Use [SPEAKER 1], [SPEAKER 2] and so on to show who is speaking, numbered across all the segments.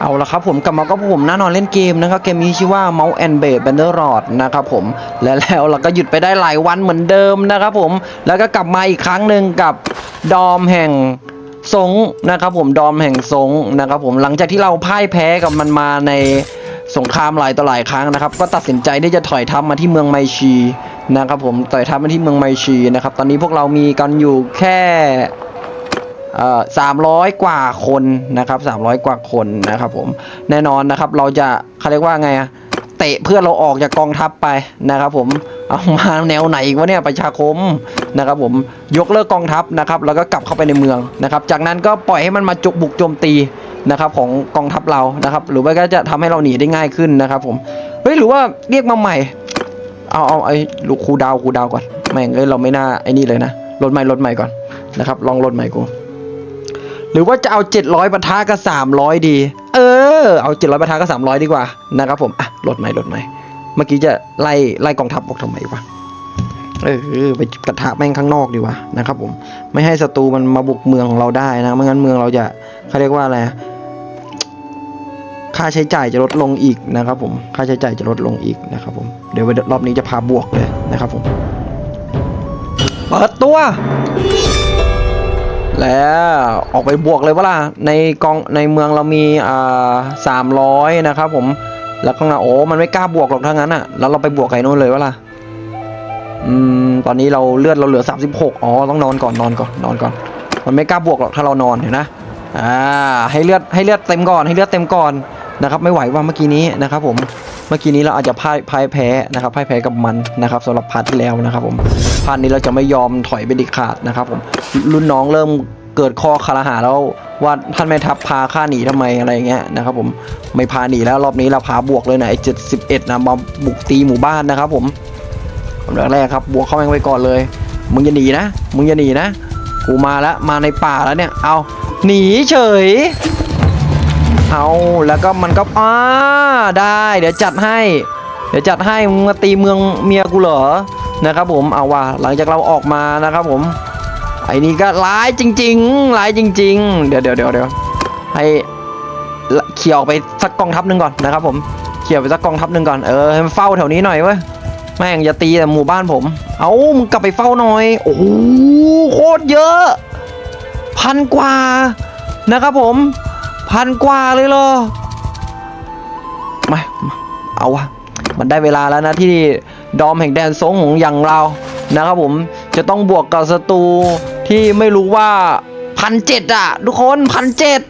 [SPEAKER 1] เอาละครับผมกลับมาก็ผมแน่นอนเล่นเกมนะครับ เกมนี้ชื่อว่า Mouse and Blade Bannerlord นะครับผมและแล้วเราก็หยุดไปได้หลายวันเหมือนเดิมนะครับผมแล้วก็กลับมาอีกครั้งหนึ่งกับดอมแห่งสงนะครับผมดอมแห่งสงนะครับผมหลังจากที่เราพ่ายแพ้กับมันมาในสงครามหลายต่อหลายครั้งนะครับ ก็ตัดสินใจที่จะถอยทัพมาที่เมืองไมชีนะครับผมถอยทัพมาที่เมืองไมชีนะครับตอนนี้พวกเรามีกันอยู่แค่ สามร้อยกว่าคนนะครับสามร้อยกว่าคนนะครับผมแน่นอนนะครับเราจะเขาเรียกว่าไงอะเตะเพื่อเราออกจากกองทัพไปนะครับผมเอามาแนวไหนวะเนี่ยประชาคมนะครับผมยกเลิกกองทัพนะครับแล้วก็กลับเข้าไปในเมืองนะครับ จากนั้นก็ปล่อยให้มันมาจุกบุกโจมตีนะครับของกองทัพเรานะครับ หรือว่าก็จะทำให้เราหนีได้ง่ายขึ้นนะครับผมเฮ้ยหรือว่าเรียกมาใหม่ เอาเอาไอ้ลูกครูดาวครูดาวก่อนแม่งเอ้ยเราไม่น่าไอ้นี่เลยนะลดใหม่ลดใหม่ก่อนนะครับลองลดใหม่กู หรือว่าจะเอา 700ปะทะกับ 300 ดี เออ เอา 700ปะทะกับ 300 ดีกว่านะครับผมอะลดใหมลดใหมเมื่อกี้จะไล่ไล่กองทัพบอกทำไมวะเออไปปะทะแม่งข้างนอกดีกว่านะครับผมไม่ให้ศัตรูมันมาบุกเมืองของเราได้นะไม่งั้นเมืองเราจะเขาเรียกว่าอะไรค่าใช้จ่ายจะลดลงอีกนะครับ ผมค่าใช้จ่ายจะลดลงอีกนะครับ ผมเดี๋ยวรอบนี้จะพาบวกเลยนะครับผมเปิดตัว แล้วออกไปบวกเลยว่าล่ะในกองในเมืองเรามีอ่าสามร้อยนะครับผมแล้วก็นะโอ้มันไม่กล้าบวกหรอกทั้งนั้นอะแล้วเราไปบวกไอ้นู่นเลยว่าล่ะอืมตอนนี้เราเลือดเราเหลือ 36 อ๋อ ต้องนอนก่อนนอนก่อนนอนก่อน มันไม่กล้าบวกหรอกถ้าเรานอนเห็นนะอ่าให้เลือดให้เลือดเต็มก่อนให้เลือดเต็มก่อน นะครับไม่ไหวว่าเมื่อกี้นี้นะครับผมเมื่อกี้นี้เราอาจจะพ่ายพ่ายแพ้นะครับพ่ายแพ้กับมันนะครับสำหรับพาร์ทที่แล้วนะครับผมพาร์ทนี้เราจะไม่ยอมถอยเป็นด็ดขาดนะครับผมรุ่นน้องเริ่มเกิดข้อคารหาแล้วว่าท่านแม่ทัพพาข้าหนีทำไมอะไรเงี้ยนะครับผมไม่พาหนีแล้วรอบนี้เราพาบวกเลยนะไอ้เจ็ดสิบเอ็ดนะมาบุกตีหมู่บ้านนะครับผมอันดับแรกครับบวกเข้าแม่งไปก่อนเลย มึงอย่าหนีนะ มึงอย่าหนีนะ กูมาแล้วมาในป่าแล้วเนี่ย เอาหนีเฉย เอาแล้วก็มันก็อ่าได้ เดี๋ยวจัดให้ เดี๋ยวจัดให้มึงมาตีเมืองเมียกูเหรอนะครับผมเอาว่ะหลังจากเราออกมานะครับผมไอ้นี่ก็ร้ายจริงๆร้ายจริง ๆ เดี๋ยวเดี๋ยวเดี๋ยวเดี๋ยวให้เขี่ยออกไปสักกองทัพหนึ่งก่อนนะครับ ผมเขี่ยไปสักกองทัพหนึ่งก่อนเออให้มันเฝ้าแถวนี้หน่อยเว้ยแม่งอย่าตีแต่หมู่บ้านผม เอามึงกลับไปเฝ้าหน่อย โอ้โหโคตรเยอะ พันกว่านะครับผม พันกว่าเลยเหรอมาเอาวะมันได้เวลาแล้วนะที่ดอมแห่งแดนซงของอย่างเรานะครับผมจะต้องบวกกับศัตรูที่ไม่รู้ว่าพันเจ็ดอะ ทุกคนพันเจ็ด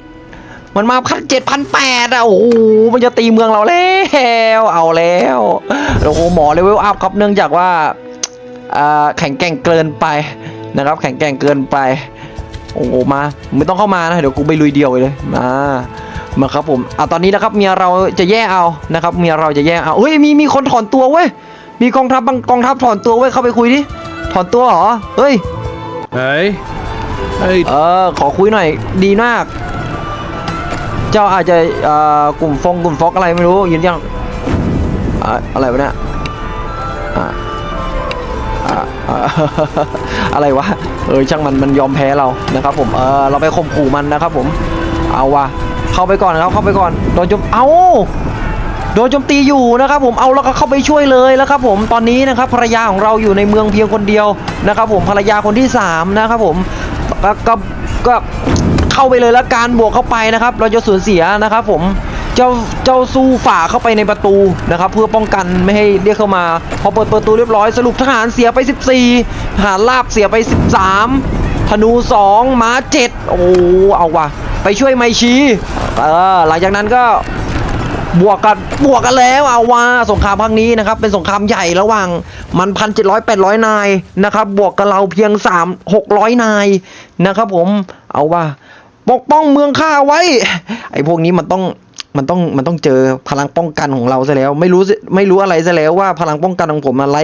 [SPEAKER 1] มันมาพันเจ็ดพันแปดอะ โอ้โหมันจะตีเมืองเราแล้ว เอาแล้วโอ้โหหมอเลเวลอัพครับเนื่องจากว่าอ่าแข็งแกร่งเกินไปนะครับ แข็งแกร่งเกินไป โอ้โหมาไม่ต้องเข้ามานะเดี๋ยวกูไปลุยเดียวเลยมามาครับผมอะตอนนี้นะครับเมียเราจะแย่เอานะครับเมียเราจะแย่เอาเฮ้ยมีมีคนถอนตัวเว้ยมีกองทัพบางกองทัพถอนตัวเว้ยเข้าไปคุยดิถอนตัวเหรอเฮ้ย
[SPEAKER 2] Hey. Hey.
[SPEAKER 1] เออขอคุยหน่อยดีมาก เจ้าอาจจะเอ่อกลุ่มฟงกลุ่มฟอกอะไรไม่รู้ยืนยังอะอะไรวะเนี่ย อะไรวะเออช่างมันมันยอมแพ้เรานะครับผมเออเราไปข่มขู่มันนะครับผมเอาวะเข้าไปก่อนครับเข้าไปก่อนโดนโจมเอาโดนโจมตีอยู่นะครับผมเอาแล้วก็เข้าไปช่วยเลยแล้วครับผมตอนนี้นะครับภรรยาของเราอยู่ในเมืองเพียงคนเดียวนะครับผมภรรยาคนที่สามนะครับผมก็ก็ก็เข้าไปเลยแล้วการบวกเข้าไปนะครับ เราจะสูญเสียนะครับผม เจ้าเจ้าสู้ฝ่าเข้าไปในประตูนะครับเพื่อป้องกันไม่ให้เรียกเข้ามา พอเปิดประตูเรียบร้อยสรุปทหารเสียไป 14ทหารลาบเสียไป 13 ธนู 2 ม้า 7 โอ้เอาว่ะ ไปช่วยไมชีเออหลังจากนั้นก็บวกกันบวกกันแล้วเอาว่าสงครามครั้งนี้นะครับ เป็นสงครามใหญ่ระหว่างมันพันเจ็ดร้อยแปดร้อยนายนะครับ บวกกับเราเพียงสามหกร้อยนายนะครับ ผมเอาว่าปกป้องเมืองข้าไว้ ไอ้พวกนี้มันต้อง มันต้องมันต้องเจอพลังป้องกันของเราซะแล้ว ไม่รู้ไม่รู้อะไรซะแล้วว่าพลังป้องกันของผมมันไร้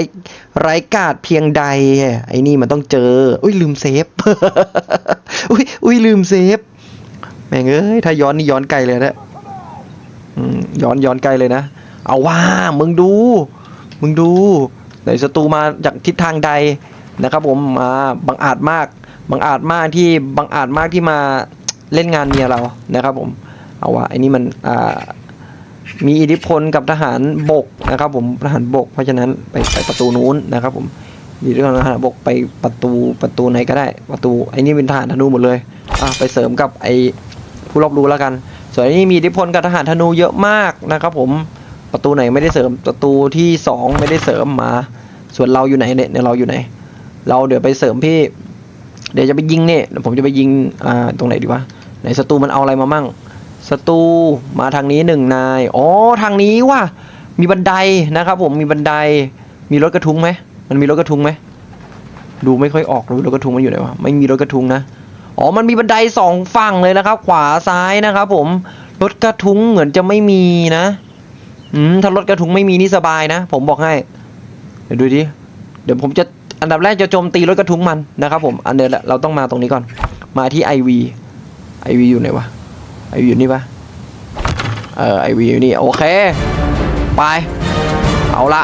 [SPEAKER 1] ไร้กาดเพียงใดไอ้นี่มันต้องเจอ อุ้ยลืมเซฟอุ้ยอุ้ยลืมเซฟแม่งเอ้ยถ้าย้อนนี่ย้อนไกลเลยนะย้อนย้อนไกลเลยนะ เอาว่ามึงดู มึงดูไหนศัตรูมาจากทิศทางใดนะครับผมมาบังอาจมากบังอาจมากที่บังอาจมากที่มาเล่นงานเมียเรานะครับผม เอาวะไอ้นี่มันมีอิทธิพลกับทหารบกนะครับผมทหารบก เพราะฉะนั้นไปไปประตูนู้นนะครับผมมีเรื่องทหารบกไปประตูประตูไหนก็ได้ ประตูไอ้นี่เป็นทหารธนูหมดเลยอะไปเสริมกับไอ้ผู้รอบรู้แล้วกัน ส่วนไอ้นี่มีอิทธิพลกับทหารธนูเยอะมากนะครับผมประตูไหนไม่ได้เสริมประตูที่สองไม่ได้เสริมมา ส่วนเราอยู่ไหนเนี่ยเราอยู่ไหน เราเดี๋ยวไปเสริมพี่ เดี๋ยวจะไปยิงเนี่ยเดี๋ยวผมจะไปยิงอ่าตรงไหนดีวะไหนศัตรูมันเอาอะไรมามั่ง ศัตรูมาทางนี้หนึ่งนายอ๋อทางนี้ว่ะมีบันไดนะครับ ผมมีบันไดมีรถกระทุ้งไหมมันมีรถกระทุ้งไหมดูไม่ค่อยออกรู้รถกระทุ้งมันอยู่ไหนวะไม่มีรถกระทุ้งนะอ๋อมันมีบันไดสองฝั่งเลยนะครับ ขวาซ้ายนะครับ ผมรถกระทุ้งเหมือนจะไม่มีนะอืมถ้ารถกระทุ้งไม่มีนี่สบายนะ ผมบอกให้เดี๋ยวดูดิเดี๋ยวผมจะอันดับแรกจะโจมตีรถกระทุ้งมันนะครับ ผมอันเดียวแหละเราต้องมาตรงนี้ก่อน มาที่ IV IV อยู่ไหนวะ IV อยู่นี่ปะเออ IV อยู่นี่โอเค ไป เอาละ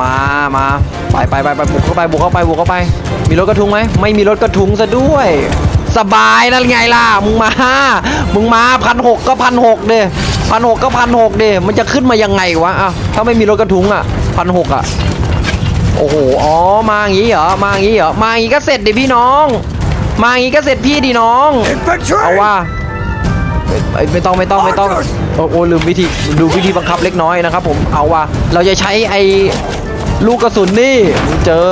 [SPEAKER 1] มามาไปไปไปไปบุกเข้าไปบุกเข้าไปบุกเข้าไป มีรถกระทุ้งไหมไม่มีรถกระทุ้งซะด้วย สบายนั่นไงล่ะ มึงมา มึงมาพันหกก็พันหกเด้พันหกก็พันหกเด้มันจะขึ้นมายังไงวะอ้าวถ้าไม่มีรถกระทุ้งอะพันหกอะโอ้โห อ๋อ มาอย่างงี้เหรอ มาอย่างงี้เหรอ มาอย่างงี้ก็เสร็จดิพี่น้อง มาอย่างงี้ก็เสร็จพี่ดิน้อง เอาว่า ไม่ไม่ต้องไม่ต้องไม่ต้องโอ้โอลืมวิธีดูวิธีบังคับเล็กน้อยนะครับ ผมเอาว่าเราจะใช้ไอ้ลูกกระสุนนี่มึงเจอ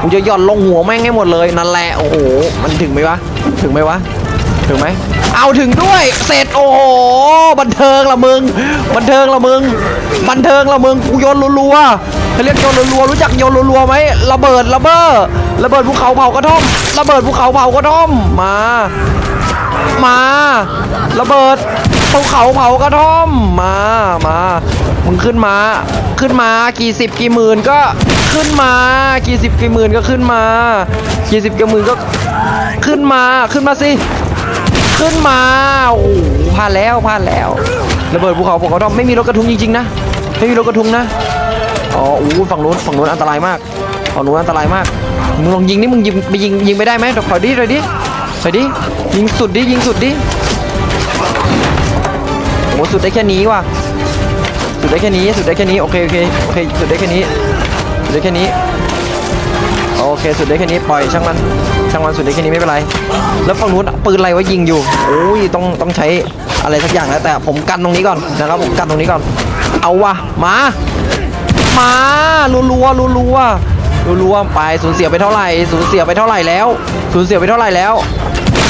[SPEAKER 1] มึงจะย่อนลงหัวแม่งให้หมดเลยนั่นแหละโอ้โหมันถึงไหมวะถึงไหมวะถึงไหมเอาถึงด้วยเสร็จโอ้โหบันเทิงละมึง บันเทิงละมึง บันเทิงละมึงกูโยนรัวๆเขาเรียกโยนรัวๆรู้จักโยนรัวๆไหมระเบิดระเบ้อระเบิดภูเขาเผากระท่อมระเบิดภูเขาเผากระท่อมมา มาระเบิดภูเขาเผากระท่อมมามามึงขึ้นมา ขึ้นมากี่สิบกี่หมื่นก็ขึ้นมา กี่สิบกี่หมื่นก็ขึ้นมา กี่สิบกี่หมื่นก็ขึ้นมาขึ้นมาสิขึ้นมาโอ้โหพลาดแล้วพลาดแล้วระเบิดภูเขาภูเขาท่อมไม่มีรถกระทุงจริงๆนะไม่มีรถกระทุงนะอ๋อโอ้ฝั่งนู้นฝั่งนู้นอันตรายมากฝั่งนู้นอันตรายมากมึงลองยิงนี่มึงยิงไปยิงยิงไปได้ไหมถอยดิถอยดิ ถอยดิ ยิงสุดดิ ยิงสุดดิโอ้โหสุดได้แค่นี้ว่ะ สุดได้แค่นี้ สุดได้แค่นี้ โอเคโอเคโอเค สุดได้แค่นี้ สุดได้แค่นี้ โอเค สุดได้แค่นี้ ปล่อยช่างมัน ช่างมันสุดได้แค่นี้ไม่เป็นไร แล้วฝั่งนู้นปืนอะไรวะยิงอยู่ โอ้ย ต้องต้องใช้อะไรสักอย่างแล้วแต่ผมกันตรงนี้ก่อนนะครับ ผมกันตรงนี้ก่อน เอาวะมา มารัวรัวรัวรัวรัวไปสูญเสียไปเท่าไหร่ สูญเสียไปเท่าไหร่แล้ว สูญเสียไปเท่าไหร่แล้ว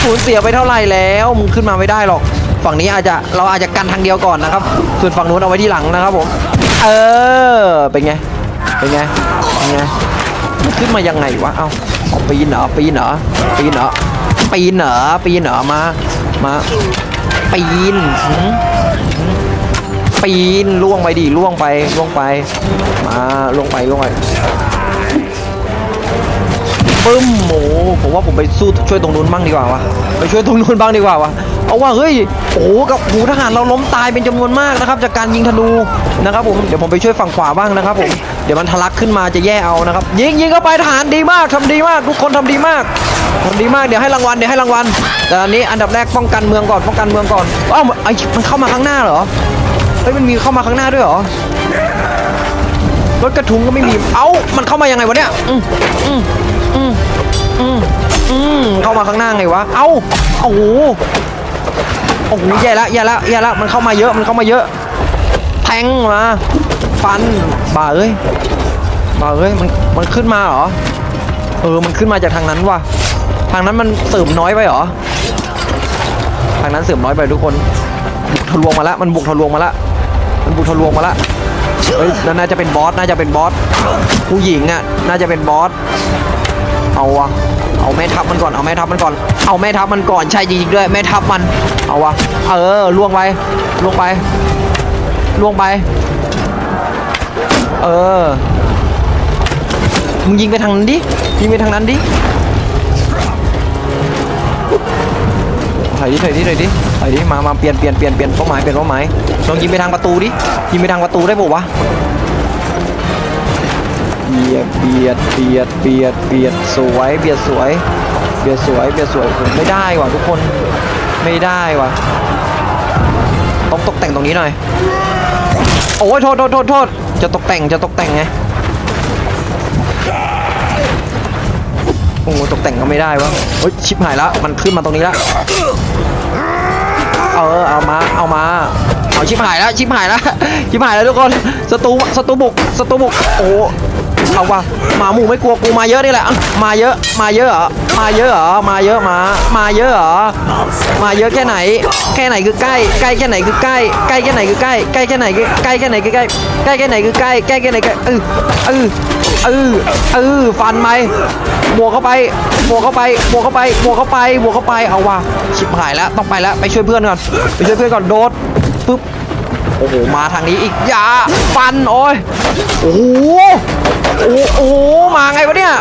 [SPEAKER 1] สูญเสียไปเท่าไหร่แล้วมึงขึ้นมาไม่ได้หรอก ฝั่งนี้อาจจะเราอาจจะกันทางเดียวก่อนนะครับ ส่วนฝั่งนู้นเอาไว้ที่หลังนะครับผม เออ เป็นไง เป็นไง เป็นไงมันขึ้นมายังไงวะ เอ้าเอาปีนเหรอ ปีนเหรอ ปีนเหรอ ปีนเหรอ ปีนเหรอ มา มา ปีน ปีนล่วงไปดิล่วงไปล่วงไป มาล่วงไปล่วงไป ปึ้มโหผมว่าผมไปสู้ช่วยตรงนู้นบ้างดีกว่าวะไปช่วยตรงนู้นบ้างดีกว่าวะเอาว่าเฮ้ยโอ้โหกับหูทหารเราล้มตายเป็นจำนวนมากนะครับ จากการยิงธนูนะครับผมเดี๋ยวผมไปช่วยฝั่งขวาบ้างนะครับผมเดี๋ยวมันทะลักขึ้นมาจะแย่เอานะครับ ยิงยิงเข้าไปทหารดีมากทำดีมาก ทุกคนทำดีมากทำดีมากเดี๋ยวให้รางวัลเดี๋ยวให้รางวัลแต่อันนี้อันดับแรกป้องกันเมืองก่อนป้องกันเมืองก่อนอ้าวไอ้มันเข้ามาข้างหน้าเหรอเฮ้ยมันมีเข้ามาข้างหน้าด้วยเหรอรถกระทุงก็ไม่มีเอ้ามันเข้ามายังไงวะเนี่ยอืมอืม อืมอืมอืมเข้ามาข้างหน้าไงวะ เอ้าโอ้โหโอ้โหแย่ละแย่ละแย่ละมันเข้ามาเยอะมันเข้ามาเยอะ แทงมาฟันบ่าเอ้ยบ่าเอ้ยมันมันขึ้นมาเหรอเออมันขึ้นมาจากทางนั้นว่ะทางนั้นมันเสริมน้อยไปเหรอทางนั้นเสริมน้อยไปทุกคนบุกทะลวงมาแล้วมันบุกทะลวงมาแล้วมันบุกทะลวงมาแล้วเฮ้ยน่าจะเป็นบอสน่าจะเป็นบอสผู้หญิงอะน่าจะเป็นบอส เอาวะเอาแม่ทัพมันก่อนเอาแม่ทัพมันก่อน เอาแม่ทัพมันก่อนใช่จริงๆด้วยแม่ทัพมันเอาวะเออล่วงไปล่วงไปล่วงไป เออมึงยิงไปทางนั้นดิยิงไปทางนั้นดิถอยดิถอยดิถอยดิถอยดิมามาเปลี่ยนเปลี่ยนเปลี่ยนเปลี่ยนเป้าหมายเปลี่ยนเป้าหมายลองยิงไปทางประตูดิยิงไปทางประตูได้ป่าวะ เบียดเบียดเบียดเบียดเบียดสวยเบียดสวยเบียดสวยเบียดสวยผมไม่ได้ว่ะทุกคนไม่ได้ว่ะตกแต่งตรงนี้หน่อยโอ้ยโทษโทษโทษโทษจะตกแต่งจะตกแต่งไงโอ้ตกแต่งก็ไม่ได้วะเฮ้ยชิบหายแล้วมันขึ้นมาตรงนี้แล้วเออเอามาเอามาเอาชิบหายแล้วชิบหายแล้วชิบหายแล้วทุกคนศัตรูศัตรูบุกศัตรูบุกโอ้ เอาว่ะหมาหมูไม่กลัวกูมาเยอะนี่แหละมาเยอะมาเยอะเหรอมาเยอะเหรอมาเยอะมามาเยอะเหรอมาเยอะแค่ไหน แค่ไหนคือใกล้ใกล้แค่ไหนคือใกล้ใกล้แค่ไหนคือใกล้ใกล้แค่ไหนคือใกล้แค่ไหนคือใกล้ใกล้แค่ไหนคือใกล้ใกล้แค่ไหนคือเออเออเออเออฟันไหมบวกเข้าไปบวกเข้าไปบวกเข้าไปบวกเข้าไปบวกเข้าไปเอาว่ะชิบหายแล้วต้องไปแล้วไปช่วยเพื่อนก่อนไปช่วยเพื่อนก่อนโดดปึ๊บโอ้โหมาทางนี้อีกอย่าฟันโอ้ยโอ้โห โอ้โหโอ้มาไงวะเนี่ย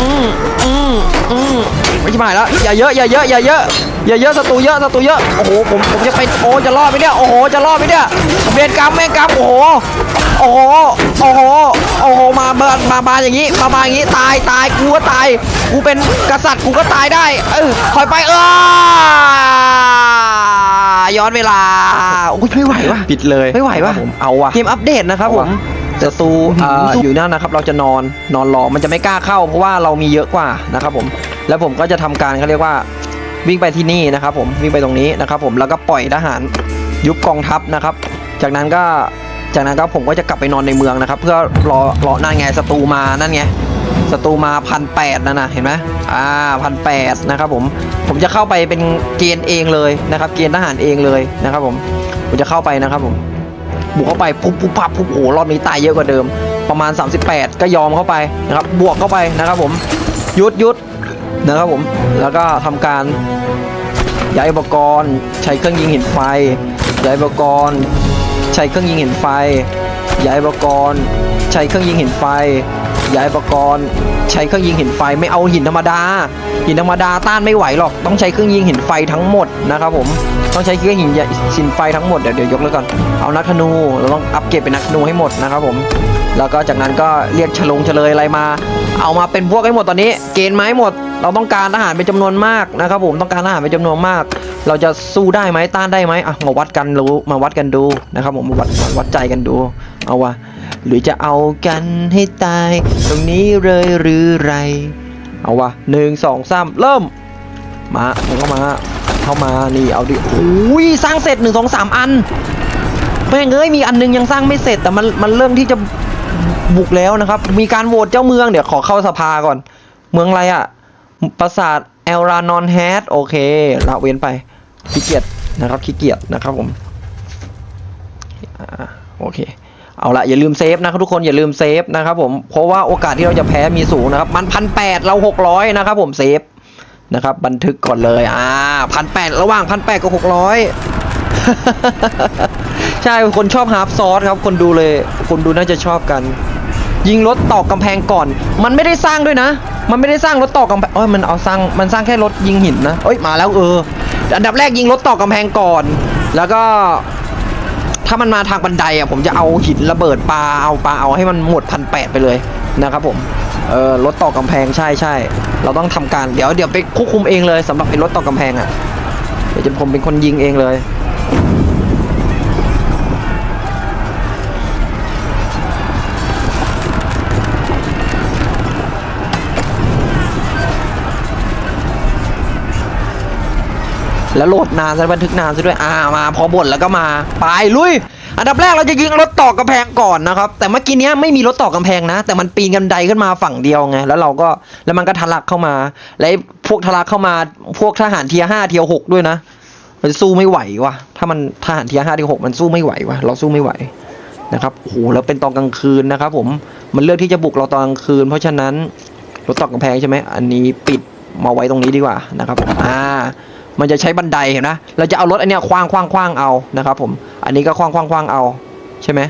[SPEAKER 1] อืมอืมอืมไม่ใช่หมายแล้วอย่าเยอะอย่าเยอะอย่าเยอะอย่าเยอะศัตรูเยอะศัตรูเยอะโอ้โหผมผมจะไปโอ้จะรอดไหมเนี่ยโอ้โหจะรอดไหมเนี่ยเวรกรรมแม่งกรรมโอ้โหโอ้โหโอ้โหโอ้โหมาเบิร์มาบานอย่างนี้มาบานอย่างนี้ตายตายกูก็ตายกูเป็นกษัตริย์กูก็ตายได้เออถอยไปเออ ย้อนเวลาโอ้ยไม่ไหววะ
[SPEAKER 2] ปิดเลย
[SPEAKER 1] ไม่ไหววะ
[SPEAKER 2] ครับผมเอาวะ
[SPEAKER 1] เกมอัปเดตนะครับผมศัตรูอ่าอยู่นั่นนะครับ เราจะนอนนอนรอมันจะไม่กล้าเข้า เพราะว่าเรามีเยอะกว่านะครับผม แล้วผมก็จะทำการเขาเรียกว่าวิ่งไปที่นี่นะครับ ผมวิ่งไปตรงนี้นะครับ ผมแล้วก็ปล่อยทหารยุบกองทัพนะครับ จากนั้นก็จากนั้นก็ผมก็จะกลับไปนอนในเมืองนะครับ เพื่อรอรอนั่นไงศัตรูมานั่นไง ศัตรูมาพันแปดนั่นนะเห็นไหมอ่าพันแปดนะครับผมผมจะเข้าไปเป็นเกณฑ์เองเลยนะครับ เกณฑ์ทหารเองเลยนะครับผมผมจะเข้าไปนะครับผมบุกเข้าไปปุ๊บปุ๊บปับปุ๊บโอ้รอบนี้ตายเยอะกว่าเดิม ประมาณ 38 ก็ยอมเข้าไปนะครับ บวกเข้าไปนะครับผมยุดยุดนะครับผมแล้วก็ทำการย้ายอุปกรณ์ ใช้เครื่องยิงหินไฟย้ายอุปกรณ์ใช้เครื่องยิงหินไฟย้ายอุปกรณ์ใช้เครื่องยิงหินไฟ ย้ายอุปกรณ์ ใช้เครื่องยิงหินไฟไม่เอาหินธรรมดา หินธรรมดาต้านไม่ไหวหรอก ต้องใช้เครื่องยิงหินไฟทั้งหมดนะครับผม ต้องใช้เครื่องยิงหินไฟทั้งหมด เดี๋ยวเดี๋ยวยกแล้วก่อน เอานักธนู เราต้องอัปเกรดเป็นนักธนูให้หมดนะครับผม แล้วก็จากนั้นก็เรียกฉลงเฉลยอะไรมา เอามาเป็นพวกให้หมดตอนนี้ เกณฑ์ไม้หมด เราต้องการทหารเป็นจำนวนมากนะครับผม ต้องการทหารเป็นจำนวนมาก เราจะสู้ได้ไหมต้านได้ไหมอะมาวัดกันรู้มาวัดกันดูนะครับผมมาวัดวัดใจกันดู เอาวะหรือจะเอากันให้ตาย ตรงนี้เลยหรือไร เอาวะหนึ่งสองสามเริ่ม มาเข้ามา เข้ามานี่เอาดิอุ้ยสร้างเสร็จหนึ่งสองสามอันแม่งเอ้ยมีอันนึงยังสร้างไม่เสร็จแต่มันมันเริ่มที่จะบุกแล้วนะครับ มีการโหวตเจ้าเมืองเดี๋ยวขอเข้าสภาก่อน เมืองอะไรอะปราสาทเอลรานอนแฮดโอเคละเว้นไป ขี้เกียจนะครับขี้เกียจนะครับผมอโอเคเอาละอย่าลืมเซฟนะครับทุกคนอย่าลืมเซฟนะครับผมเพราะว่าโอกาสที่เราจะแพ้มีสูงนะครับ มันพันแปดเราหกร้อยนะครับผมเซฟนะครับ บันทึกก่อนเลยอ่าพันแปดระหว่างพันแปดกับหกร้อยใช่คนชอบฮาร์ปซอสครับ คนดูเลย คนดูน่าจะชอบกัน ยิงรถตอกกำแพงก่อน มันไม่ได้สร้างด้วยนะ มันไม่ได้สร้างรถตอกกำแพงเอ้ยมันเอาสร้างมันสร้างแค่รถยิงหินนะเอ้ยมาแล้วเออ อันดับแรกยิงรถตอกกำแพงก่อน แล้วก็ถ้ามันมาทางบันไดอะผมจะเอาหินระเบิดปลาเอาปลาเอาให้มันหมดพันแปดไปเลยนะครับผมเออรถต่อกำแพงใช่ใช่เราต้องทำการเดี๋ยวเดี๋ยวไปควบคุมเองเลยสำหรับไอ้รถต่อกำแพงอะเดี๋ยวจะผมเป็นคนยิงเองเลย แล้วโหลดนานซะบันทึกนานซะด้วยอ่ามาพอบ่นแล้วก็มาไปลุย อันดับแรกเราจะยิงรถต่อกำแพงก่อนนะครับ แต่เมื่อกี้เนี้ยไม่มีรถต่อกำแพงนะ แต่มันปีนกันไดขึ้นมาฝั่งเดียวไงแล้วเราก็แล้วมันก็ทะลักเข้ามา และไอ้พวกทะลักเข้ามาพวกทหารเทียห้าเทียหกด้วยนะมันสู้ไม่ไหววะถ้ามันทหารเทียห้าเทียหกมันสู้ไม่ไหววะเราสู้ไม่ไหวนะครับโอ้โหแล้วเป็นตอนกลางคืนนะครับ ผมมันเลือกที่จะบุกเราตอนกลางคืน เพราะฉะนั้นรถตอกกำแพงใช่ไหมอันนี้ปิดมาไว้ตรงนี้ดีกว่านะครับอ่า มันจะใช้บันไดเห็นนะเราจะเอารถอันเนี้ยคว้างคว้างคว้างเอานะครับผมอันนี้ก็คว้างคว้างคว้างเอาใช่ไหม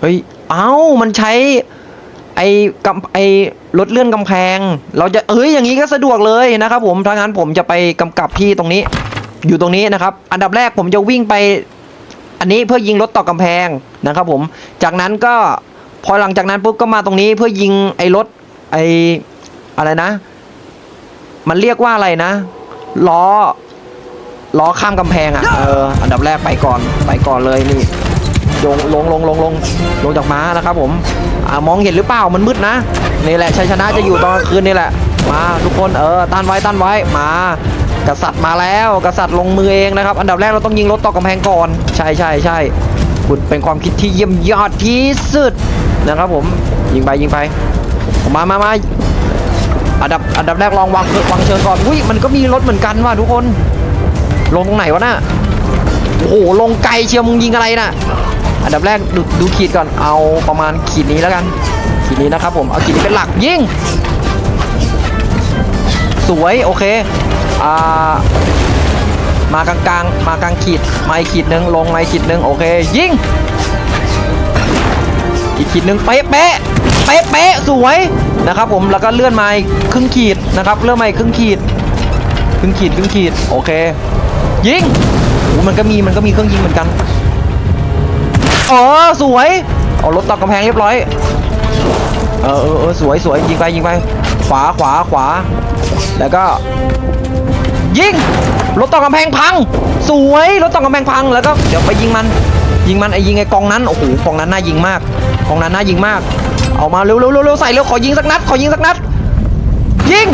[SPEAKER 1] เฮ้ยเอ้ามันใช้ไอ้กำไอ้รถเลื่อนกำแพง เราจะเอ้ยอย่างนี้ก็สะดวกเลยนะครับ ผมถ้างั้นผมจะไปกำกับที่ตรงนี้ อยู่ตรงนี้นะครับ อันดับแรกผมจะวิ่งไป อันนี้เพื่อยิงรถต่อกำแพงนะครับ ผมจากนั้นก็พอหลังจากนั้นปุ๊บก็มาตรงนี้เพื่อยิงไอ้รถไอ้อะไรนะ มันเรียกว่าอะไรนะ ล้อ ล้อข้ามกำแพงอะ เออ อันดับแรกไปก่อน ไปก่อนเลยนี่ ลง ลง ลง ลง ลง ลงจากม้านะครับผม อ่ามองเห็นหรือเปล่า มันมืดนะ นี่แหละ ชัยชนะจะอยู่ตอนกลางคืนนี่แหละ มาทุกคน เออ ต้านไว้ ต้านไว้ มากษัตริย์มาแล้ว กษัตริย์ลงมือเองนะครับ อันดับแรกเราต้องยิงรถต่อกำแพงก่อน ใช่ใช่ใช่คุณเป็นความคิดที่เยี่ยมยอดที่สุดนะครับผม ยิงไปยิงไป มามามา อันดับอันดับแรกลองวางวางเชิงก่อนอุ้ยมันก็มีรถเหมือนกันว่ะทุกคน ลงตรงไหนวะน่ะโอ้โหลงไกลเชียวมึงยิงอะไรน่ะ อันดับแรกดูดูขีดก่อนเอาประมาณขีดนี้แล้วกัน ขีดนี้นะครับผมเอาขีดนี้เป็นหลักยิงสวยโอเคอ่ามากลางๆ มากลางขีดมาขีดหนึ่งลงมาขีดหนึ่งโอเค ยิงอีกขีดหนึ่งเป๊ะเป๊ะเป๊ะเป๊ะสวย นะครับผมแล้วก็เลื่อนมาอีกครึ่งขีดนะครับเลื่อนมาอีกครึ่งขีดครึ่งขีดครึ่งขีดโอเค ยิงโอ้มันก็มีมันก็มีเครื่องยิงเหมือนกันอ๋อสวยเอารถตอกกำแพงเรียบร้อยเออเออเออสวยสวยยิงไปยิงไป ขวาขวาขวา แล้วก็ยิงรถตอกกำแพงพัง สวยรถตอกำแพงพังแล้วก็เดี๋ยวไปยิงมัน ยิงมันไอ้ยิงไอ้กองนั้นโอ้โหกองนั้นน่ายิงมากกองนั้นน่ายิงมาก เอามาเร็วเร็วเร็วใส่เร็วขอยิงสักนัดขอยิงสักนัดยิง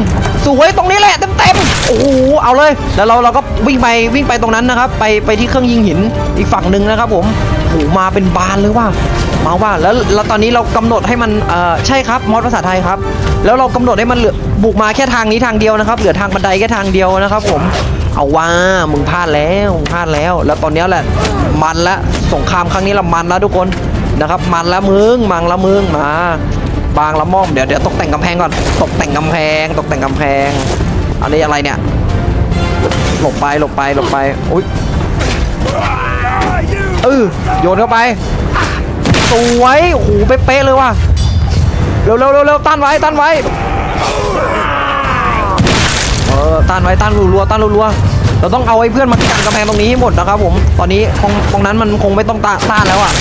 [SPEAKER 1] สวยตรงนี้แหละเต็มเต็มๆโอ้โหเอาเลย แล้วเราเราก็วิ่งไปวิ่งไปตรงนั้นนะครับ ไปไปที่เครื่องยิงหินอีกฝั่งหนึ่งนะครับ ผมโอ้โหมาเป็นบานเลยว่ามาว่าแล้วแล้วตอนนี้เรากำหนดให้มันเอ่อใช่ครับมอดภาษาไทยครับ แล้วเรากำหนดให้มันเหลือบุกมาแค่ทางนี้ทางเดียวนะครับ เหลือทางบันไดแค่ทางเดียวนะครับ ผมเอาว่ามึงพลาดแล้วมึงพลาดแล้ว แล้วตอนนี้แหละมันละสงครามครั้งนี้ละมันแล้วทุกคน นะครับ มันละมึงมังละมึงมา บางละม่อมเดี๋ยวเดี๋ยวตกแต่งกำแพงก่อน ตกแต่งกำแพง ตกแต่งกำแพง อันนี้อะไรเนี่ย หลบไปหลบไปหลบไปอุ้ยเออโยนเข้าไป สวยโอ้โหเป๊ะเลยว่ะเร็วเร็วเร็วเร็วต้านไว้ต้านไว้เออต้านไว้ต้านรัวต้านรัวเราต้องเอาไอ้เพื่อนมากันกำแพงตรงนี้ให้หมดนะครับผม ตอนนี้คงตรงนั้นมันคงไม่ต้องต้านแล้วอะ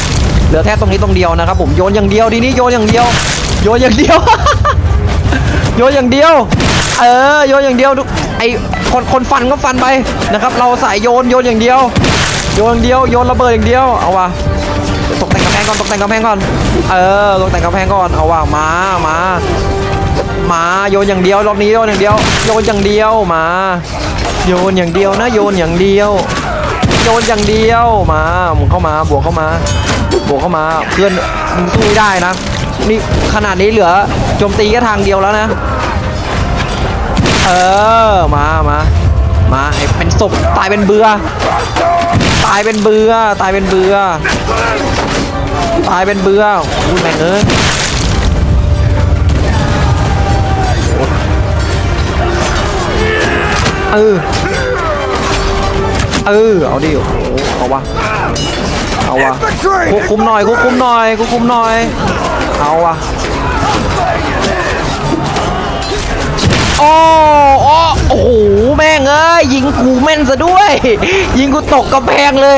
[SPEAKER 1] ลือแค่ตรงนี้ตรงเดียวนะครับผมโยนอย่างเดียวทีนี้โยนอย่างเดียว โยนอย่างเดียว โยนอย่างเดียว เออโยนอย่างเดียวทุกไอคนคนฟันก็ฟันไปนะครับ เราสายโยนโยนอย่างเดียว โยนอย่างเดียวโยนระเบิดอย่างเดียวเอาวะตกแต่งกำแพงก่อนตกแต่งกำแพงก่อนเออตกแต่งกำแพงก่อนเอาว่ะมามามาโยนอย่างเดียวรอบนี้โยนอย่างเดียวโยนอย่างเดียวมาโยนอย่างเดียวนะโยนอย่างเดียวโยนอย่างเดียวมามึงเข้ามาบวกเข้ามา บวกเข้ามาเพื่อนมึงสู้ไม่ได้นะนี่ขนาดนี้เหลือโจมตีแค่ทางเดียวแล้วนะ เออมามามาไอ้เป็นศพตายเป็นเบือตายเป็นเบือตายเป็นเบือตายเป็นเบืออุ้แม่งเอ้ยเออเออเอาดิโอ้โหเอาวะ เอาวะควบคุมหน่อยควบคุมหน่อยควบคุมหน่อย เอาวะโอ้โอ้โอ้โหแม่งเอ้ยยิงกูแม่นซะด้วย ยิงกูตกกระแพงเลย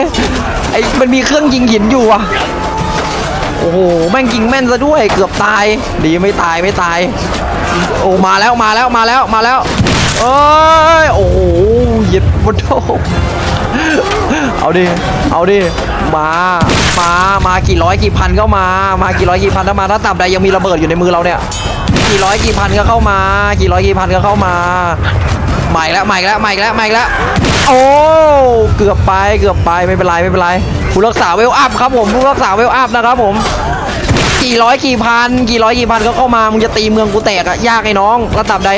[SPEAKER 1] ไอ้มันมีเครื่องยิงหินอยู่อะโอ้โหแม่งยิงแม่นซะด้วย เกือบตาย ดีไม่ตายไม่ตาย โอ้มาแล้วมาแล้วมาแล้วมาแล้วเอ้ยโอ้โหเหย็ดบนโถ เอาดิ เอาดิ มา มา มากี่ร้อยกี่พันก็มา มากี่ร้อยกี่พันถ้ามาถ้าตับใดยังมีระเบิดอยู่ในมือเราเนี่ย กี่ร้อยกี่พันก็เข้ามา กี่ร้อยกี่พันก็เข้ามาใหม่แล้วใหม่แล้วใหม่แล้วใหม่แล้ว โอ้ เกือบไปเกือบไปไม่เป็นไรไม่เป็นไรผู้รักษาเวลอัพครับผมผู้รักษาเวลอัพนะครับผม กี่ร้อยกี่พันกี่ร้อยกี่พันก็เข้ามา มึงจะตีเมืองกูแตกอะยากไอ้น้อง ระดับใด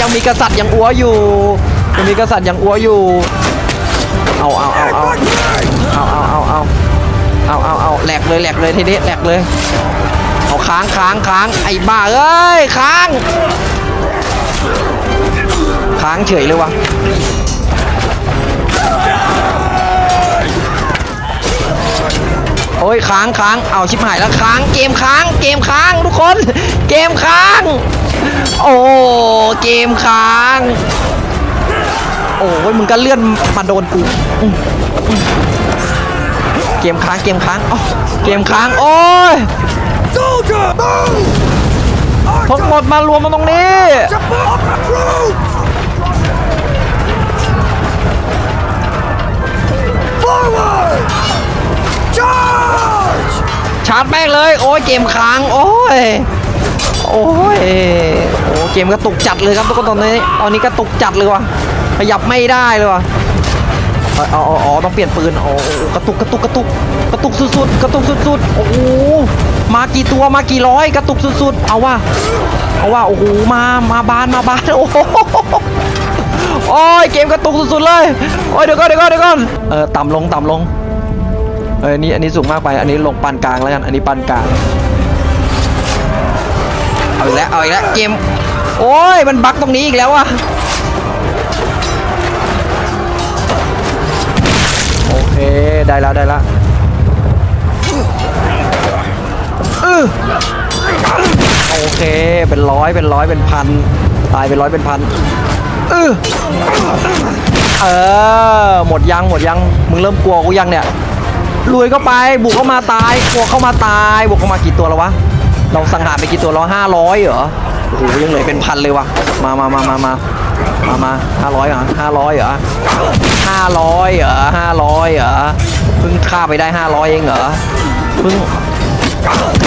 [SPEAKER 1] ยังมีกษัตริย์ยังอัวอยู่ยังมีกษัตริย์ยังอัวอยู่ เอาเอาเอาเอาเอาเอาเอาเอาเอาเอาเอาแหลกเลยแหลกเลยทีนี้แหลกเลย เอาค้างค้างค้างไอ้บ้าเอ้ยค้าง ค้างเฉยเลยวะโอ้ยค้างค้างเอาชิบหายแล้วค้างเกมค้างเกมค้างทุกคน เกมค้าง โอ้เกมค้าง โอ้ยมึงก็เลื่อนมาโดนกู เกมค้างเกมค้างเกมค้างโอ้ยทั้งหมดมารวมมาตรงนี้
[SPEAKER 3] ชาร์
[SPEAKER 1] จแป้งเลย โอ้ยเกมค้างโอ้ยโอ้ยโอ้เกมกระตุกจัดเลยครับทุกคนตอนนี้ตอนนี้กระตุกจัดเลยว่ะขยับไม่ได้เลยว่ะ อาเอาเอาอ๋อต้องเปลี่ยนปืนอ๋อโอ้กระตุกกระตุกกระตุกกระตุกสุดๆกระตุกสุดๆโอ้โหมากี่ตัวมากี่ร้อยกระตุกสุดๆเอาว่ะเอาว่ะโอ้โหมามาบานมาบานโอ้โหโอ้ยเกมกระตุกสุดๆเลยโอ้ยเดี๋ยวก่อนเดี๋ยวก่อนเดี๋ยวก่อนเออต่ำลงต่ำลงเออนนี้อันนี้สูงมากไปอันนี้ลงปานกลางแล้วกันอันนี้ปานกลางเอาอีกแล้วเอาอีกแล้วเกมโอ้ยมันบั๊กตรงนี้อีกแล้วอะ ได้แล้วได้แล้วโอเค เป็นร้อยเป็นร้อยเป็นพัน ตายเป็นร้อยเป็นพันเออ หมดยังหมดยัง มึงเริ่มกลัวกูยังเนี่ยลุยเข้าไป บุกเข้ามาตายบวเข้ามาตาย บุกเข้ามากี่ตัวแล้ววะ เราสังหารไปกี่ตัวแล้วห้าร้อยเหรอ โอ้โหยังเหลือเป็นพันเลยวะมามามามามา มามาห้าร้อยเหรอห้าร้อยเหรอห้าร้อยเหรอห้าร้อยเหรอเพิ่งฆ่าไปได้ห้าร้อยเองเหรอเพิ่ง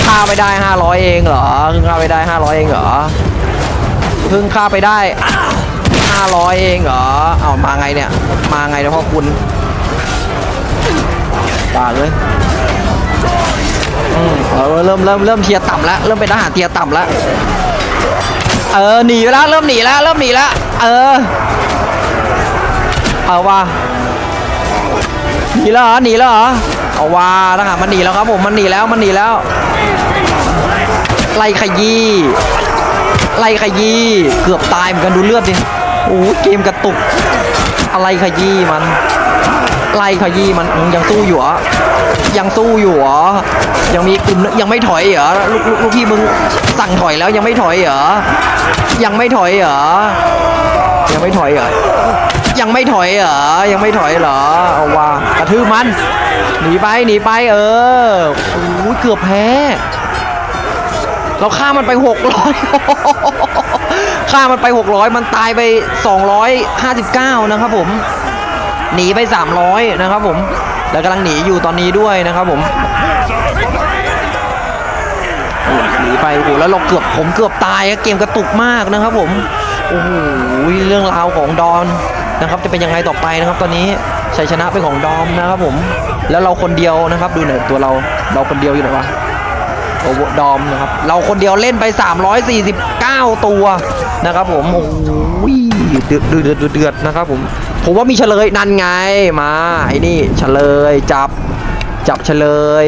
[SPEAKER 1] ฆ่าไปได้ห้าร้อยเองเหรอเพิ่งฆ่าไปได้ห้าร้อยเองเหรอเพิ่งฆ่าไปได้ห้าร้อยเองเหรอเอามาไงเนี่ย มาไงนี่ยพ่อคุณป่าเลยเริ่มเริ่มเริ่มเทียต่ำแล้วเริ่มเป็นทหารเทียต่ำแล้ว เออหนีแล้วเริ่มหนีแล้วเริ่มหนีแล้วเออเอาว่าหนีแล้วเหรอหนีแล้วเหรอเอาว่าทหารมันหนีแล้วครับผมมันหนีแล้วมันหนีแล้ว ไล่ขยี้ไล่ขยี้เกือบตายเหมือนกันดูเลือดดิโอ้เกมกระตุก อะไรขยี้มัน ไล่ขยี้มันยังสู้อยู่เหรอยังสู้อยู่เหรอ ยังมีกลุ่มยังไม่ถอยเหรอลูกลูกลูกพี่มึงสั่งถอยแล้วยังไม่ถอยเหรอ ยังไม่ถอยเหรอ ยังไม่ถอยเหรอ ยังไม่ถอยเหรอ ยังไม่ถอยเหรอ เอาว่ากระทืบมัน หนีไปหนีไปเออโอ้ยเกือบแพ้ เราฆ่ามันไปหกร้อยฆ่ามันไปหกร้อยมันตายไปสองร้อยห้าสิบเก้านะครับผม หนีไป 300 นะครับผม แล้วกำลังหนีอยู่ตอนนี้ด้วยนะครับผมหนีไปโอ้โหแล้วเราเกือบผมเกือบตายเกมกระตุกมากนะครับผมโอ้โหเรื่องราวของดอนนะครับจะเป็นยังไงต่อไปนะครับ ตอนนี้ชัยชนะเป็นของดอมนะครับผม แล้วเราคนเดียวนะครับ ดูหน่อยตัวเราเราคนเดียวอยู่ไหนวะโอเวอร์ดอมนะครับ เราคนเดียวเล่นไป 349 ตัวนะครับผมโอ้ย เดือดเดือดเดือดนะครับผมผมว่ามีเฉลยนั่นไงมาไอ้นี่เฉลยจับจับเฉลย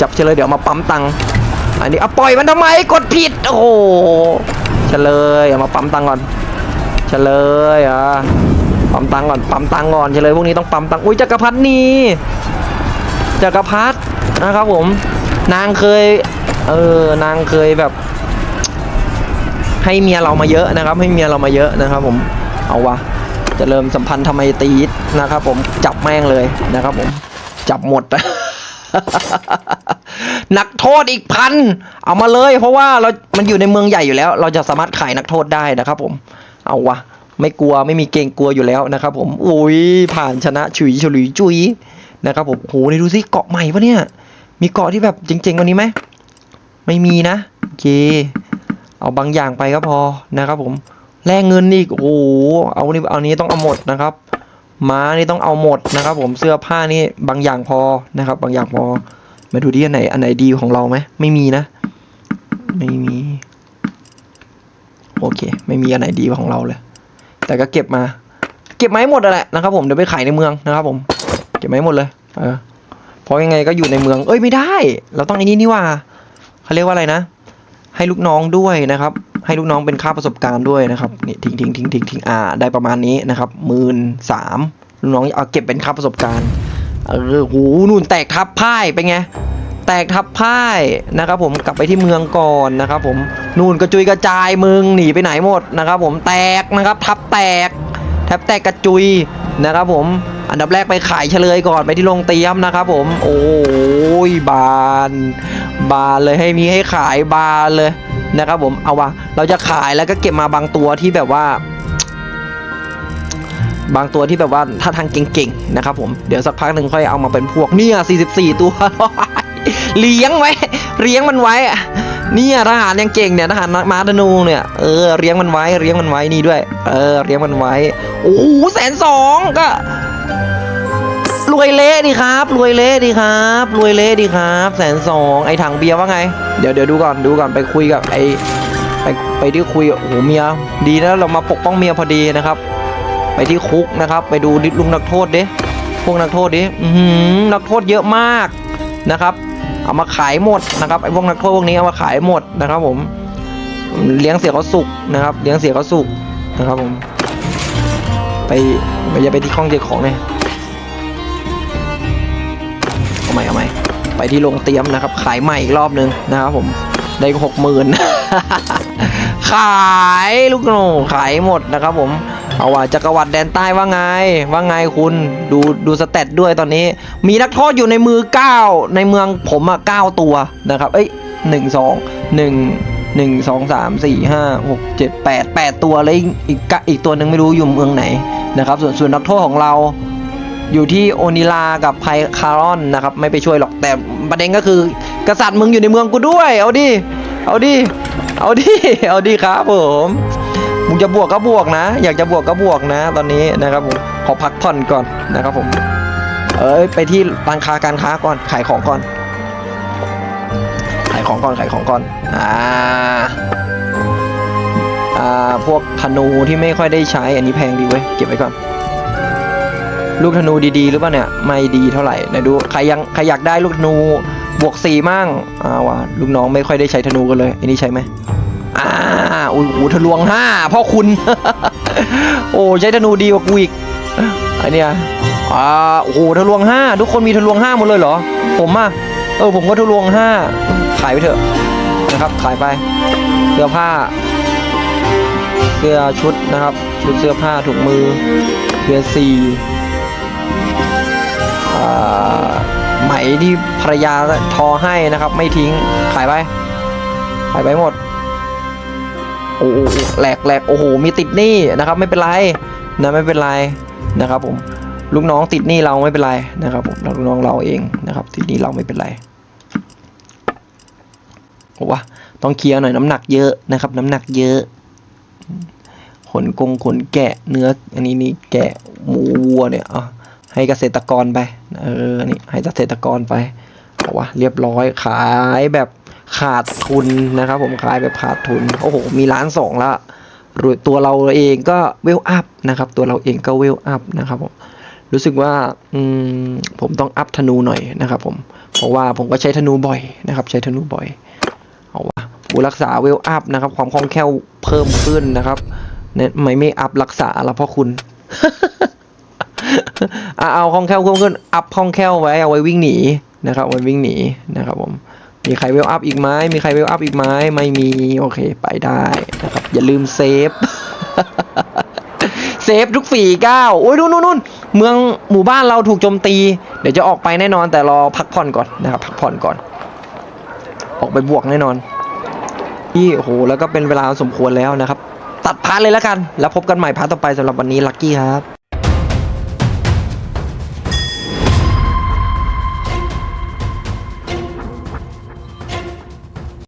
[SPEAKER 1] จับเฉลยเดี๋ยวมาปั๊มตังค์อันนี้เอาปล่อยมันทำไมกดผิดโอ้โหเฉลยเอามาปั๊มตังค์ก่อนเฉลยอะปั๊มตังค์ก่อนปั๊มตังค์ก่อนเฉลยพวกนี้ต้องปั๊มตังค์อุ้ยจักรพรรดินี่จักรพรรดินะครับผมนางเคยเออนางเคยแบบ ให้เมียเรามาเยอะนะครับ ให้เมียเรามาเยอะนะครับ ผมเอาวะจะเริ่มสัมพันธ์ทำไมตีดนะครับ ผมจับแม่งเลยนะครับ ผมจับหมดนักโทษอีกพันเอามาเลย เพราะว่าเรา มันอยู่ในเมืองใหญ่อยู่แล้ว เราจะสามารถขายนักโทษได้นะครับ ผม เอาวะไม่กลัวไม่มีเกรงกลัวอยู่แล้วนะครับ ผมอุ้ยผ่านชนะฉุยฉลุยจุยนะครับ ผมโหนี่ดูสิเกาะใหม่ปะเนี่ย มีเกาะที่แบบเจ๋งๆกว่านี้ไหมไม่มีนะโอเค เอาบางอย่างไปก็พอนะครับ ผมแลกเงินอีกโอ้โหเอานี่เอานี้ต้องเอาหมดนะครับ ม้านี่ต้องเอาหมดนะครับ ผมเสื้อผ้านี่บางอย่างพอนะครับ บางอย่างพอมาดูที่อันไหนอันไหนดีของเราไหมไม่มีนะ ไม่มี โอเค ไม่มีอันไหนดีของเราเลย แต่ก็เก็บมา เก็บไม้หมดแหละนะครับผมเดี๋ยวไปขายในเมืองนะครับ ผม เก็บไม้หมดเลย เออเพราะยังไงก็อยู่ในเมือง เอ้ยไม่ได้ เราต้องไอ้นี่นี่ว่าเขาเรียกว่าอะไรนะ ให้ลูกน้องด้วยนะครับ ให้ลูกน้องเป็นค่าประสบการณ์ด้วยนะครับนี่ทิ้งทิ้งทิ้งทิ้งทิ้งอ่าได้ประมาณนี้นะครับหมื่นสามลูกน้องเอาเก็บเป็นค่าประสบการณ์เออหูนู่นแตกทับพ่ายเป็นไงแตกทับพ่ายนะครับ ผมกลับไปที่เมืองก่อนนะครับ ผมนู่นกระจุยกระจายมึงหนีไปไหนหมดนะครับ ผมแตกนะครับ ทับแตกแทบแตกกระจุยนะครับ ผมอันดับแรกไปขายเฉลยก่อนไปที่โรงเตรียมนะครับ ผม โอ้ยบาน บานเลยให้มีให้ขายบานเลยนะครับผมเอาวะเราจะขายแล้วก็เก็บมาบางตัวที่แบบว่า บางตัวที่แบบว่าถ้าทางเก่งๆนะครับผมเดี๋ยวสักพักหนึ่งค่อยเอามาเป็นพวกเนี่ย44 ตัวเลี้ยงไว้เลี้ยงมันไว้เนี่ยทหารยังเก่งเนี่ยทหารมาธนูเนี่ยเออเลี้ยงมันไว้เลี้ยงมันไว้นี่ด้วย เออเลี้ยงมันไว้โอ้โหแสนสองก็ วยเละดีครับ รวยเละดีครับ รวยเละดีครับ แสนสองไอ้ถังเบียร์ว่าไง เดี๋ยวเดี๋ยวดูก่อนดูก่อนไปคุยกับไอ้ไปไปที่คุยโอ้โหเมียดีนะเรามาปกป้องเมียพอดีนะครับ ไปที่คุกนะครับ ไปดูดิลุงนักโทษดิพวกนักโทษดิอือหือนักโทษเยอะมากนะครับ เอามาขายหมดนะครับไอ้พวกนักโทษพวกนี้เอามาขายหมดนะครับผมเลี้ยงเสียเขาสุกนะครับ เลี้ยงเสียเขาสุกนะครับผมไปไปอย่าไปที่ข้องเก็บของเลย ม่เอาใหม่ไปที่โรงเตรียมนะครับ ขายใหม่อีกรอบนึงนะครับผมได้หกหมื่นขายลูกโหน่ขายหมดนะครับผมเอาว่าจักรวรรดิแดนใต้ว่าไง ว่าไงคุณดูดูสเตตด้วยตอนนี้ มีนักโทษอยู่ในมือ 9 ในเมืองผมอะ9ตัวนะครับ เอ้ยหนึ่งสองหนึ่งหนึ่งสองสามสี่ห้าหกเจ็ดแปดแปดตัวแล้วอีกอีกอีกตัวหนึ่งไม่รู้อยู่เมืองไหนนะครับ ส่วนส่วนนักโทษของเรา อยู่ที่โอนิลากับไพคารอนนะครับ ไม่ไปช่วยหรอกแต่ประเด็นก็คือกษัตริย์มึงอยู่ในเมืองกูด้วย เอาดิเอาดิเอาดิเอาดิครับผมมึงจะบวกก็บวกนะ อยากจะบวกก็บวกนะ ตอนนี้นะครับผมขอพักผ่อนก่อนนะครับผม เอ้ยไปที่ร้านค้าการค้าก่อนขายของก่อนขายของก่อนขายของก่อนอ่าอ่าพวกธนูที่ไม่ค่อยได้ใช้อันนี้แพงดีเว้ยเก็บไว้ก่อน ลูกธนูดีๆ หรือเปล่าเนี่ย ไม่ดีเท่าไหร่ไหนดูใครยังใครอยากได้ลูกธนูบวกสี่มั่งอ่าว่ะลูกน้องไม่ค่อยได้ใช้ธนูกันเลยอันนี้ใช้ไหมอ่าอุ้ยโอ้โหทะลวงห้าพ่อคุณ โอ้ใช้ธนูดีกว่ากูอีกอันเนี้ยอ่าโอ้โหทะลวงห้าทุกคนมีทะลวงห้าหมดเลยเหรอ ผมอะเออผมก็ทะลวงห้าขายไปเถอะนะครับขายไปเสื้อผ้า เสื้อชุดนะครับ ชุดเสื้อผ้าถุงมือเสื้อสี่ ไหมที่ภรรยาทอให้นะครับ ไม่ทิ้งขายไปขายไปหมดโอ้โหแหลกแหลกโอ้โหมีติดหนี้นะครับ ไม่เป็นไรนะไม่เป็นไรนะครับผมลูกน้องติดหนี้เราไม่เป็นไรนะครับผมลูกน้องเราเองนะครับติดหนี้เราไม่เป็นไรโอ้วะต้องเคลียร์หน่อยน้ำหนักเยอะนะครับ น้ำหนักเยอะ ขนกงขนแกะเนื้ออันนี้นี่แกะหมูวัวเนี่ยอะให้เกษตรกรไป เออ นี่ให้เกษตรกรไปเอาวะเรียบร้อยขายแบบขาดทุนนะครับ ผมขายแบบขาดทุน โอ้โห มีล้านสองละรวยตัวเราเองก็เวลอัพนะครับ ตัวเราเองก็เวลอัพนะครับผม รู้สึกว่าอืมผมต้องอัพธนูหน่อยนะครับผม เพราะว่าผมก็ใช้ธนูบ่อยนะครับ ใช้ธนูบ่อย เอาวะผู้รักษาเวลอัพนะครับ ความคล่องแคล่วเพิ่มขึ้นนะครับ เนี่ยไม่ไม่อัพรักษาละเพราะคุณ อะเอาคล่องแคล่วเพิ่มขึ้น อัพคล่องแคล่วไว้เอาไว้วิ่งหนีนะครับเอาไว้วิ่งหนีนะครับผม มีใครเวลอัพอีกไหมมีใครเวลอัพอีกไหมไม่มี โอเค ไปได้นะครับ อย่าลืมเซฟ เซฟทุกฝีก้าวโอ้ยนู่นนู่นนู่นเมืองหมู่บ้านเราถูกโจมตี เดี๋ยวจะออกไปแน่นอน แต่รอพักผ่อนก่อนนะครับ พักผ่อนก่อน ออกไปบวกแน่นอนที่โอ้โหแล้วก็เป็นเวลาสมควรแล้วนะครับ ตัดพาร์ทเลยแล้วกัน แล้วพบกันใหม่พาร์ทต่อไปสำหรับวันนี้ลัคกี้ครับ